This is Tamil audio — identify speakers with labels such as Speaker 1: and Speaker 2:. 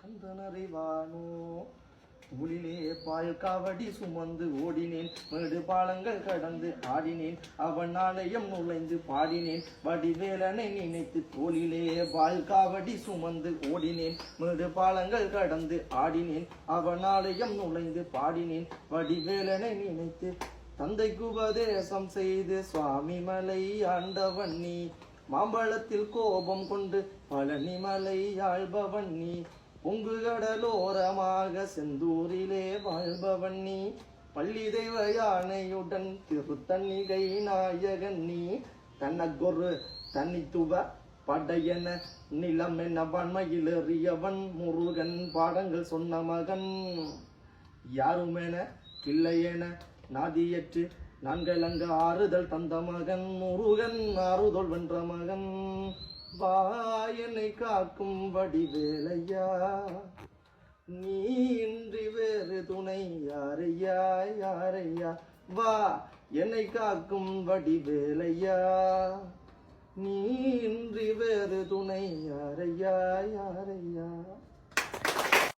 Speaker 1: கந்தனறிவானோ? ஊழிலே பால் காவடி சுமந்து ஓடினேன். மேடு பாலங்கள் கடந்து ஆடினேன். அவன் ஆலயம் நுழைந்து பாடினேன். வடிவேலனை நினைத்து தோளிலே பால் காவடி சுமந்து ஓடினேன். மேடு பாலங்கள் கடந்து ஆடினேன். அவன் ஆலயம் நுழைந்து பாடினேன். வடிவேலனை நினைத்து தந்தைக்கு உபதேசம் செய்து சுவாமி மலை ஆண்டவன் நீ மாம்பழத்தில் கோபம் கொண்டு பழனிமலை ஆள்பவன் நீ பொங்கு கடலோரமாக செந்தூரிலே வாழ்பவன் நீ. பள்ளி தெய்வ யானையுடன் திருத்தன்னிகை நாயகன் நீ. தன்னகொரு தனித்துவ படையன நிலம் என வன்மையில் எறியவன் முருகன் பாடங்கள் சொன்ன மகன். யாருமென இல்லையென நாதியற்று நான்கலங்க ஆறுதல் தந்த மகன். முருகன் ஆறுதல் வென்ற மகன். வா என்னை காக்கும் வடிவேலையா? நீ இன்றி வேறு துணை யாரையா? யாரையா? வா என்னை காக்கும் வடிவேலையா? நீ இன்றி வேறு துணை யாரையா? யாரையா?